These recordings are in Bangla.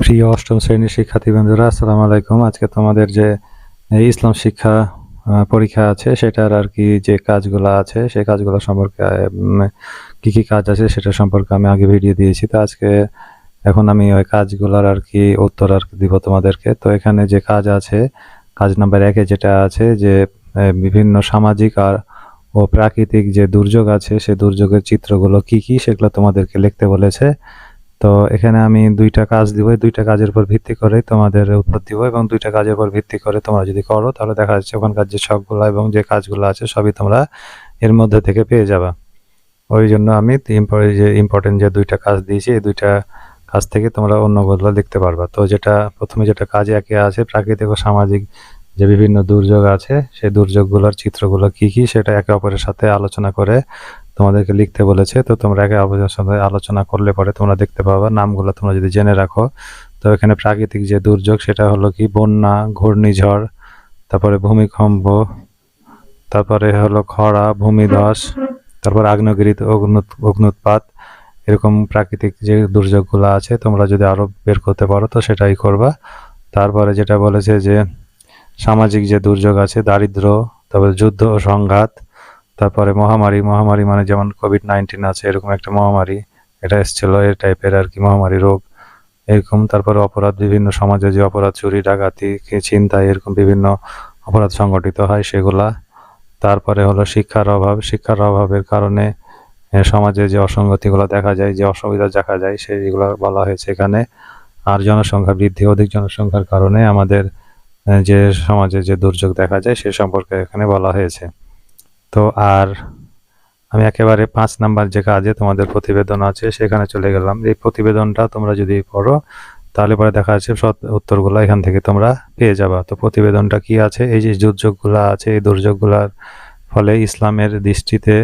প্রিয় অষ্টম শ্রেণির শিক্ষার্থী বন্ধুরা আসসালামু আলাইকুম। আজকে তোমাদের যে ইসলাম শিক্ষা পরীক্ষা আছে, সেটার আর কি যে কাজগুলো আছে সেই কাজগুলো সম্পর্কে কি কি কাজ আছে সেটা সম্পর্কে আমি আগে ভিডিও দিয়েছি। তো আজকে এখন আমি ওই কাজগুলোর আর কি উত্তর আর কি দিব তোমাদেরকে। তো এখানে যে কাজ আছে, কাজ নাম্বার একে যেটা আছে যে বিভিন্ন সামাজিক আর, ও প্রাকৃতিক যে দুর্যোগ আছে, সে দুর্যোগের চিত্রগুলো কি কি সেগুলো তোমাদেরকে লিখতে বলেছে। তো এখানে আমি দুইটা কাজ দিব দুইটা কাজের উপর ভিত্তি করে তোমাদের উত্তর দিব এবং দুইটা কাজের উপর ভিত্তি করে তোমরা যদি করো, তাহলে দেখা যাচ্ছে ওখানকার যে ছকগুলো এবং যে কাজগুলো আছে সবই তোমরা এর মধ্যে থেকে পেয়ে যাবা। ওই জন্য আমি যে ইম্পর্টেন্ট যে দুইটা কাজ দিয়েছি, এই দুইটা কাজ থেকে তোমরা অন্যগুলো দেখতে পারবা। তো যেটা প্রথমে যেটা কাজে একে আছে, প্রাকৃতিক ও সামাজিক যে বিভিন্ন দুর্যোগ আছে, সেই দুর্যোগগুলোর চিত্রগুলো কি কি, সেটা একে অপরের সাথে আলোচনা করে তোমাদেরকে লিখতে বলেছে, তো তোমরা অপরের সাথে আলোচনা করলে পরে তোমরা দেখতে পাবা। নামগুলো তোমরা যদি জেনে রাখো, তো এখানে প্রাকৃতিক যে দুর্যোগ, সেটা হলো কি বন্যা, ঘূর্ণিঝড়, তারপরে ভূমিকম্প, তারপরে হলো খরা, ভূমিধস, তারপর আগ্নেয়গিরিতে অগ্নুৎ- অগ্নুৎপাত, এরকম প্রাকৃতিক যে দুর্যোগগুলো আছে, তোমরা যদি আরও বের করতে পারো, তো সেটাই করবা। তারপরে যেটা বলেছে যে সামাজিক যে দুর্যোগ আছে, দারিদ্র, তারপরে যুদ্ধ সংঘাত তারপরে মহামারী মহামারী মানে যেমন কোভিড নাইন্টিন আছে, এরকম একটা মহামারী এটা এসেছিল এই টাইপের আর কি মহামারী রোগ। এরকম তারপরে অপরাধ, বিভিন্ন সমাজে যে অপরাধ, চুরি, ডাকাতি ছিনতাই, এরকম বিভিন্ন অপরাধ সংগঠিত হয় সেগুলা। তারপরে হলো শিক্ষার অভাব, শিক্ষার অভাবের কারণে সমাজে যে অসঙ্গতিগুলো দেখা যায়, যে অসুবিধা দেখা যায়, সেইগুলো বলা হয়েছে এখানে। আর জনসংখ্যা বৃদ্ধি, অধিক জনসংখ্যার কারণে আমাদের যে সমাজে যে দুর্যোগ দেখা যায় সে সম্পর্কে এখানে বলা হয়েছে। তো আর আমি একেবারে পাঁচ নাম্বার যে কাজে তোমাদের প্রতিবেদন আছে, সেখানে চলে গেলাম। এই প্রতিবেদনটা তোমরা যদি পড়ো, তাহলে পরে দেখা যাচ্ছে সৎ উত্তরগুলো এখান থেকে তোমরা পেয়ে যাবা। তো প্রতিবেদনটা কি আছে? এই যে দুর্যোগগুলো আছে, এই দুর্যোগগুলোর ফলে ইসলামের দৃষ্টিতে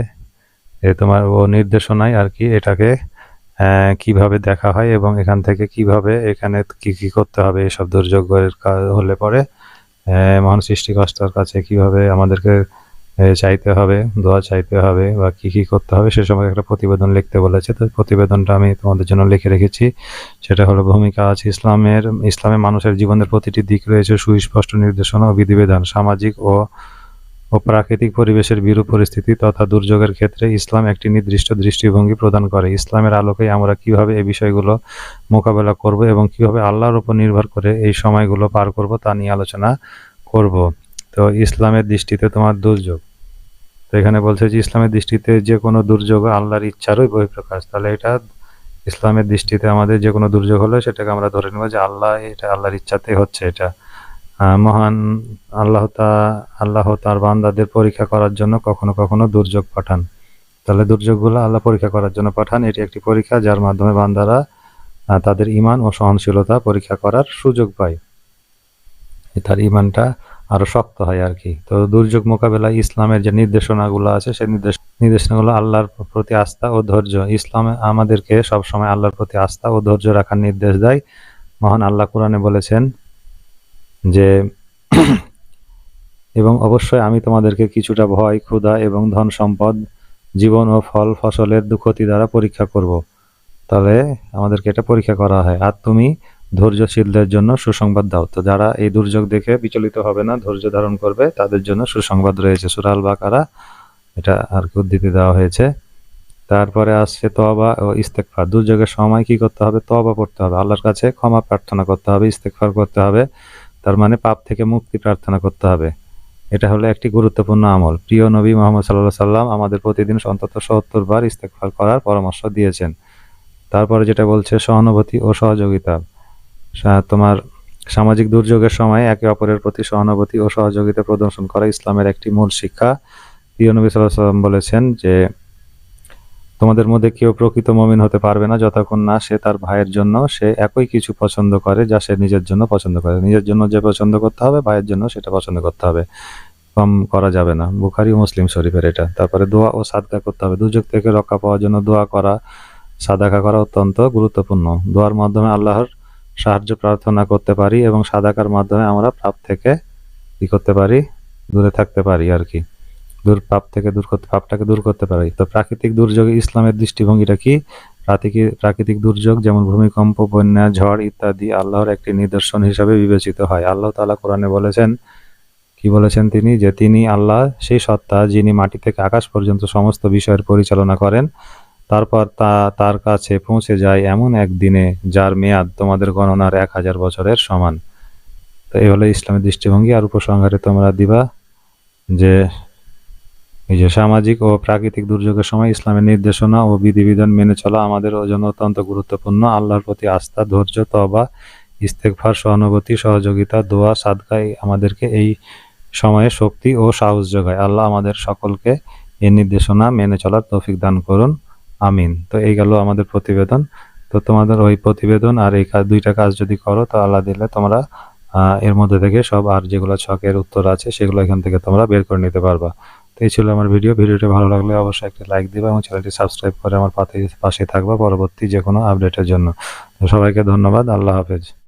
এ তোমার ও নির্দেশনায় আর কি এটাকে কীভাবে দেখা হয় এবং এখান থেকে কীভাবে এখানে কি কি করতে হবে, এসব দুর্যোগের হলে পরে মহান সৃষ্টিকর্তার কাছে কীভাবে আমাদেরকে চাইতে হবে, দোয়া চাইতে হবে বা কি কি করতে হবে সে সময় একটা প্রতিবেদন লিখতে বলেছে। তো প্রতিবেদনটা আমি তোমাদের জন্য লিখে রেখেছি। সেটা হলো ভূমিকা আছে ইসলামের ইসলামে মানুষের জীবনের প্রতিটি দিক রয়েছে সুস্পষ্ট নির্দেশনা ও বিধিবিধান। সামাজিক ও ও প্রাকৃতিক পরিবেশের বিরূপ পরিস্থিতি তথা দুর্যোগের ক্ষেত্রে ইসলাম একটি নির্দিষ্ট দৃষ্টিভঙ্গি প্রদান করে। ইসলামের আলোকে আমরা কীভাবে এই বিষয়গুলো মোকাবেলা করব এবং কীভাবে আল্লাহর উপর নির্ভর করে এই সময়গুলো পার করব তা নিয়ে আলোচনা করব। তো ইসলামের দৃষ্টিতে তোমার দুর্যোগ। তো এখানে বলছে যে, ইসলামের দৃষ্টিতে যে কোনো দুর্যোগ আল্লাহর ইচ্ছারই বহিঃপ্রকাশ। তাহলে এটা ইসলামের দৃষ্টিতে আমাদের যে কোনো দুর্যোগ হলে সেটাকে আমরা ধরে নেব যে, আল্লাহ এটা আল্লাহর ইচ্ছাতেই হচ্ছে এটা। মহান আল্লাহ তা, আল্লাহ তার বান্দাদের পরীক্ষা করার জন্য কখনো কখনো দুর্যোগ পাঠান। তাহলে দুর্যোগগুলো আল্লাহ পরীক্ষা করার জন্য পাঠান, এটি একটি পরীক্ষা যার মাধ্যমে বান্দারা তাদের ইমান ও সহনশীলতা পরীক্ষা করার সুযোগ পায়। তার ইমানটা আরও শক্ত হয় আর কি। তো দুর্যোগ মোকাবেলায় ইসলামের যে নির্দেশনাগুলো আছে, সেই নির্দেশ, নির্দেশনাগুলো আল্লাহর প্রতি আস্থা ও ধৈর্য। ইসলামে আমাদেরকে সবসময় আল্লাহর প্রতি আস্থা ও ধৈর্য রাখার নির্দেশ দেয়। মহান আল্লাহ কোরআনে বলেছেন যে, এবং অবশ্যই আমি তোমাদেরকে কিছুটা ভয়, ক্ষুধা এবং ধন সম্পদ, জীবন ও ফল, ফসলের দুঃখতি দ্বারা পরীক্ষা করব। তাহলে আমাদেরকে এটা পরীক্ষা করা হয়। আর তুমি ধৈর্যশীলদের জন্য সুসংবাদ দাও। তো যারা এই দুর্যোগ দেখে বিচলিত হবে না, ধৈর্য ধারণ করবে, তাদের জন্য সুসংবাদ রয়েছে। সুরাল বাকারা, এটা আর কি উদ্ধৃতি দেওয়া হয়েছে। তারপরে আসছে তবা ও ইস্তেকফার দুর্যোগের সময় কি করতে হবে? তবা পড়তে হবে। আল্লাহর কাছে ক্ষমা প্রার্থনা করতে হবে ইস্তেকফার করতে হবে। তার মানে পাপ থেকে মুক্তি প্রার্থনা করতে হবে। এটা হলো একটি গুরুত্বপূর্ণ আমল। প্রিয় নবী মোহাম্মদ সাল্লাহ সাল্লাম আমাদের প্রতিদিন অন্তত সত্তর বার ইস্তেকফার করার পরামর্শ দিয়েছেন। তারপরে যেটা বলছে সহানুভূতি ও সহযোগিতা। তোমার সামাজিক দুর্যোগের সময় একে অপরের প্রতি সহানুভূতি ও সহযোগিতা প্রদর্শন করা ইসলামের একটি মূল শিক্ষা। প্রিয় নবী সাল্লাম বলেছেন যে, তোমাদের মধ্যে কেউ প্রকৃত মমিন হতে পারবে না, যতক্ষণ না সে তার ভাইয়ের জন্য সে একই কিছু পছন্দ করে যা সে নিজের জন্য পছন্দ করে। নিজের জন্য যে পছন্দ করতে হবে, ভাইয়ের জন্য সেটা পছন্দ করতে হবে। কম করা যাবে না। বুখারি মুসলিম শরীফের এটা। তারপরে দোয়া ও সাদকা করতে হবে। দুর্যোগ থেকে রক্ষা পাওয়ার জন্য দোয়া করা, সাদাকা করা অত্যন্ত গুরুত্বপূর্ণ। দোয়ার মাধ্যমে আল্লাহর সাহায্য প্রার্থনা করতে পারি এবং সাদাকার মাধ্যমে আমরা পাপ থেকে কি করতে পারি? দূরে থাকতে পারি আর কি। দূর পাপ থেকে দূর করতে, পাপটাকে দূর করতে পারি। তো প্রাকৃতিক দুর্যোগে ইসলামের দৃষ্টিভঙ্গিটা কি? প্রাকৃতিক দুর্যোগ যেমন ভূমিকম্প, বন্যা, ঝড় ইত্যাদি আল্লাহর একটি নিদর্শন হিসাবে বিবেচিত হয়। আল্লাহ তালা কোরআনে বলেছেন, কি বলেছেন তিনি? যে তিনি আল্লাহ, সেই সত্তা যিনি মাটি থেকে আকাশ পর্যন্ত সমস্ত বিষয়ের পরিচালনা করেন তারপর তা তার কাছে পৌঁছে যায় এমন এক দিনে যার মেয়াদ তোমাদের গণনার এক হাজার বছরের সমান। তো এই হলো ইসলামের দৃষ্টিভঙ্গি আর উপসংহারে তোমরা দিবা যে এই যে সামাজিক ও প্রাকৃতিক দুর্যোগের সময় ইসলামের নির্দেশনা ও বিধিবিধান মেনে চলা আমাদের জন্য অত্যন্ত গুরুত্বপূর্ণ। আল্লাহর প্রতি আস্থা, ধৈর্য তবা ইস্তেকফার সহানুভূতি, সহযোগিতা, দোয়া সাদকাই আমাদেরকে এই সময়ে শক্তি ও সাহস যোগায়। আল্লাহ আমাদের সকলকে এই নির্দেশনা মেনে চলার তৌফিক দান করুন। আমিন। তো এই গেল আমাদের প্রতিবেদন। তো তোমাদের ওই প্রতিবেদন আর এই কাজ দুইটা কাজ যদি করো, তো আল্লাহ দিলে তোমরা এর মধ্যে থেকে সব আর যেগুলো ছকের উত্তর আছে, সেগুলো এখান থেকে তোমরা বের করে নিতে পারবা। তো এই ছিল আমার ভিডিও। ভিডিওটি ভালো লাগলে অবশ্যই একটি লাইক দিবা এবং চ্যানেলটি সাবস্ক্রাইব করে আমার পাশে থাকবা পরবর্তী যে কোনো আপডেটের জন্য। সবাইকে ধন্যবাদ। আল্লাহ হাফেজ।